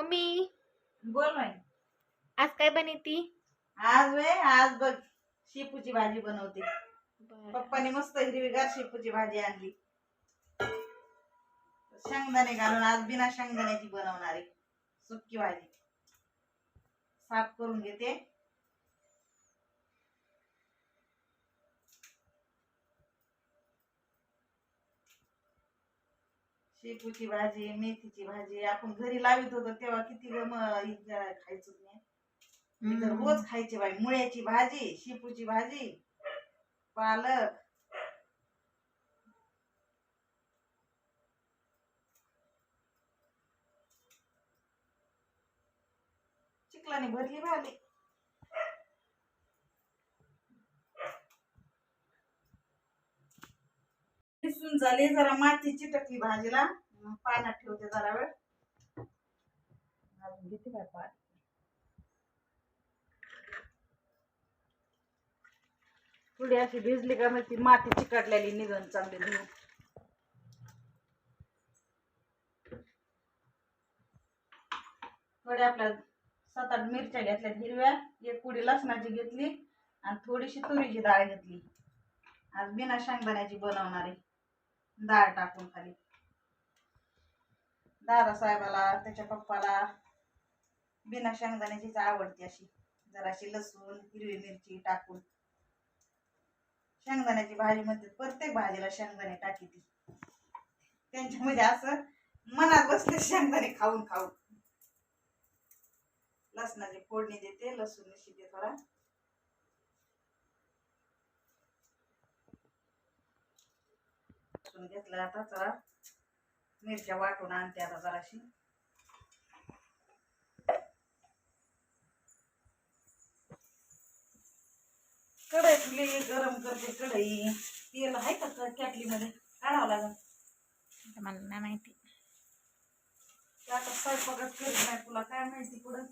Mummy बोल माई आज काय बनवती? आज वे आज बघ शेपूची भाजी बनवते. पप्पानी मस्त हिरवीगार शेपूची भाजी आणली. शेंगदाणे घालून आज बिना शेंगदाण्याची बनवणार आहे. सुक्की भाजी. साफ करून घेते. शेपूची भाजी मेथीची भाजी आपण घरी लावित होतो तेव्हा किती गम खायचो मी. तर रोज खायची बाई. मुळ्याची भाजी शेपूची भाजी पालक. चिखलाने भरली भाजी. दिसून झाली. जरा माती चिटकली भाजीला. पाण्यात ठेवते जरा वेळ. घेते काय पाणी. थोडी अशी भिजली का मग ती माती चिकटलेली निघन चांगली धुवून थोड्या आपल्या सात आठ मिरच्या घेतल्यात हिरव्या. एक पुडी लसणाची घेतली आणि थोडीशी तुरीची डाळ घेतली. आज बिना शेंगदाण्याची बनवणार आहे. डाळ टाकून खाली. दादा साहेबाला त्याच्या पप्पाला बिना शेंगदाण्याचीच आवडते अशी. जराशी लसूण हिरवी मिरची टाकून. शेंगदाण्याची भाजी म्हणते प्रत्येक भाजीला शेंगदाणे टाकी ती. त्यांच्यामध्ये असं मनात बसले शेंगदाणे खाऊन खाऊन. लसणाची फोडणी देते लसूण शिते थोडा. लसूण घेतलं आता जरा. मिरच्या वाटून आणते आता जराशी. कढई तुले गरम करते कढई. तेल आहे का कॅटली मध्ये काढावं लागेल. मला नाही माहिती. आता स्वयंपाकच करीत नाही तुला काय माहिती पुढं?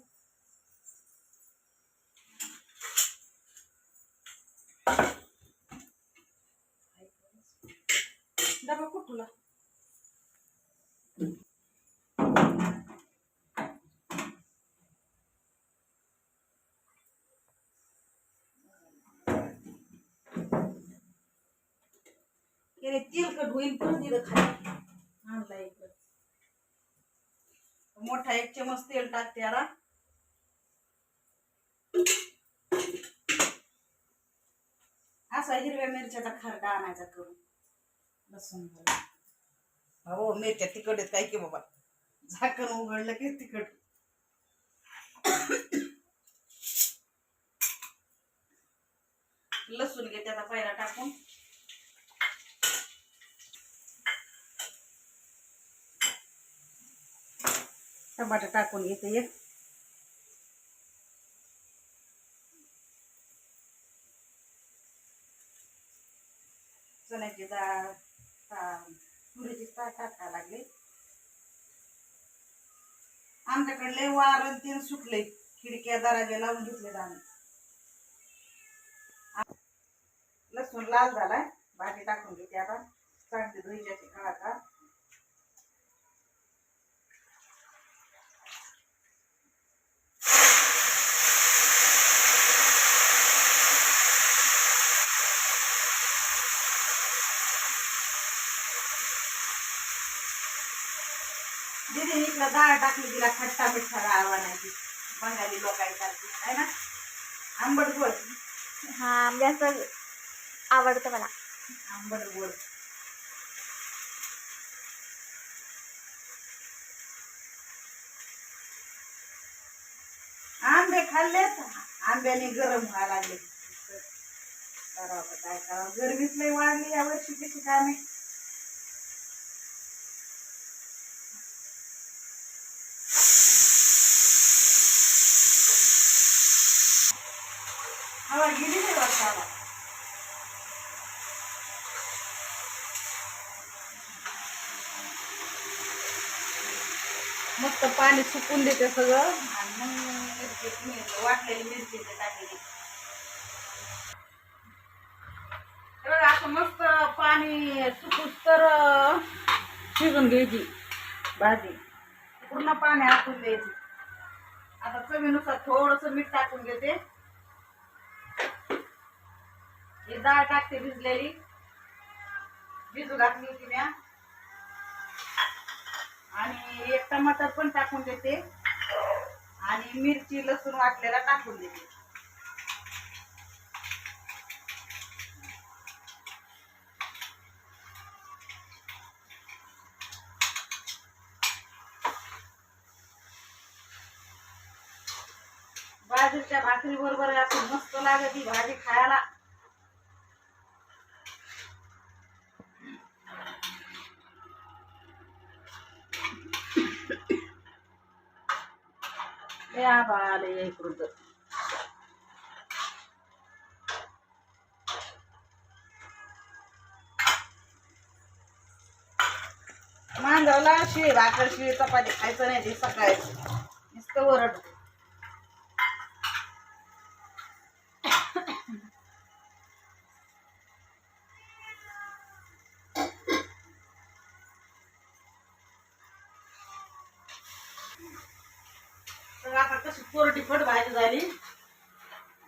बघ कुठला. तेलकट होईल पण दिलं खाली. आणला इकडं. मोठा एक चमच तेल टाकते याला असा हिरव्या मिरच्याचा खरडा आणायचा करून. लसूण घालून. हो मिरच्या तिखट आहेत काय की बाबा? झाकण उघडलं की तिखट. लसूण घे त्याचा पायरा टाकून. टमाटर टाकून घेते एक चण्याची डाळ ता- तुरीची डाळ टाकायला लागले. आमच्याकडले वारण तीन सुटले. खिडक्या दराजे लावून घेतले आम्ही. लसूण लाल झालाय. भाजी टाकून घेते आता. चांगली धुईची काळा का? दिदी इकडं डाळ टाकली तिला खट्टा मिठ्ठा डाळ बनायची. बंगाली लोकांसारखी आहे ना? आंबट गोड. हा जास्त आवडतं मला. आंबट गोड. आंबे खाल्लेत? आंब्याने गरम व्हायला लागले. करावं काय करावं? गरमीच लई वाढली या वर्षी कशी काय नाही हवा गेली नाही वर्षाला मस्त पाणी सुकून देते सगळं. आणि मग मिरची वाटलेली मिरची ते टाकलेली. बघा असं मस्त पाणी सुकूस तर शिजून घ्यायची भाजी. पूर्ण पाणी आटून द्यायचं. आता चवीनुसार थोडस मीठ टाकून घेते. ही डाळ टाकते भिजलेली. भिजू घातली होती म्या. आणि एक टमाटर पण टाकून देते. आणि मिरची लसूण वाटलेला टाकून देते. बाजूच्या भाकरी बरोबर असं मस्त लागत ही भाजी खायला. या बाले इकडून तर. मांजराला शिळी भाकर शिळी चपाती खायचं नाही ते सकाळी नुसतं वरड आता कशी कोरडी फट भाजी झाली.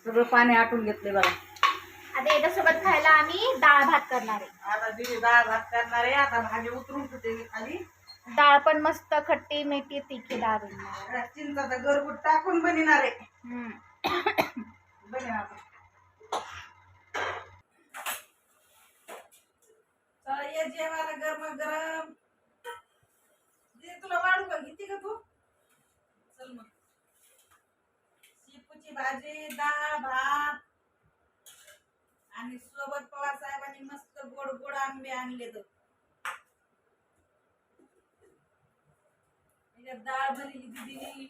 सगळं पाणी आटून घेतले बघा. आता याच्यासोबत खायला आम्ही डाळ भात करणार आहे. आता दिली डाळ भात करणार आहे. आता भाजी उतरून ठेवते मी खाली? डाळ पण मस्त खट्टी मिठी तिखी डाळ बनणार आहे. आता चिंचाचा गरबूट टाकून बनणार आहे. हम्म. ये जेवायला गरम गरम गोड गोड आंबे आणले तर. डाळ भरली दिली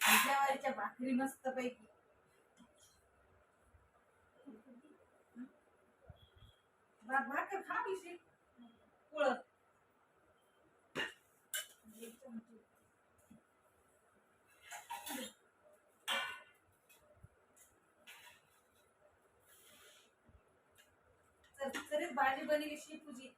जेवायच्या भाकरी मस्त पैकी. भात भाकर खा पिशी पोळ. भाजी बनली शेपूची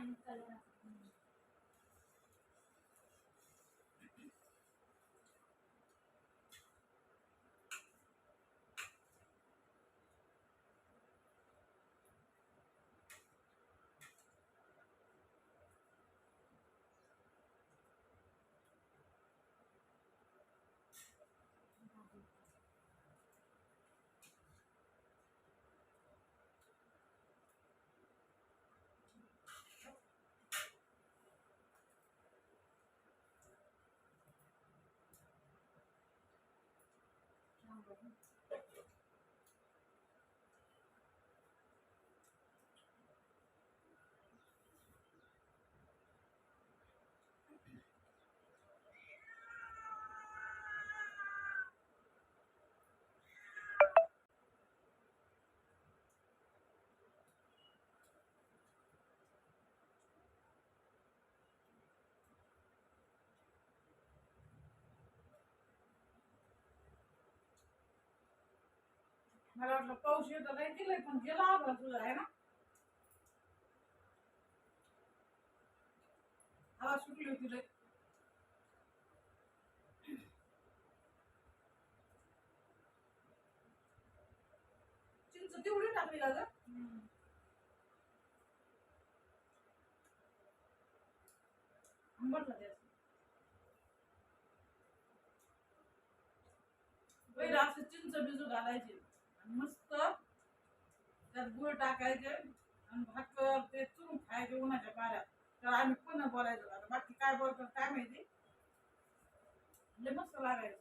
and color. problem. मला वाटलं पाऊस येतो नाही गेलंय पण गेला आभाळ तुझा आहे ना? हवा सुटली होती रे चिंच तेवढी टाकली का ग? आंबट होते असं. चिंच बिजू घालायचे. मस्त त्यात गुळ टाकायचे आणि भाकर ते चुरून खायचे उन्हाच्या पाऱ्यात तर आम्ही पुन्हा बोलायचो आता बाकी काय बोलतो काय माहिती? लय मस्त लागायचं.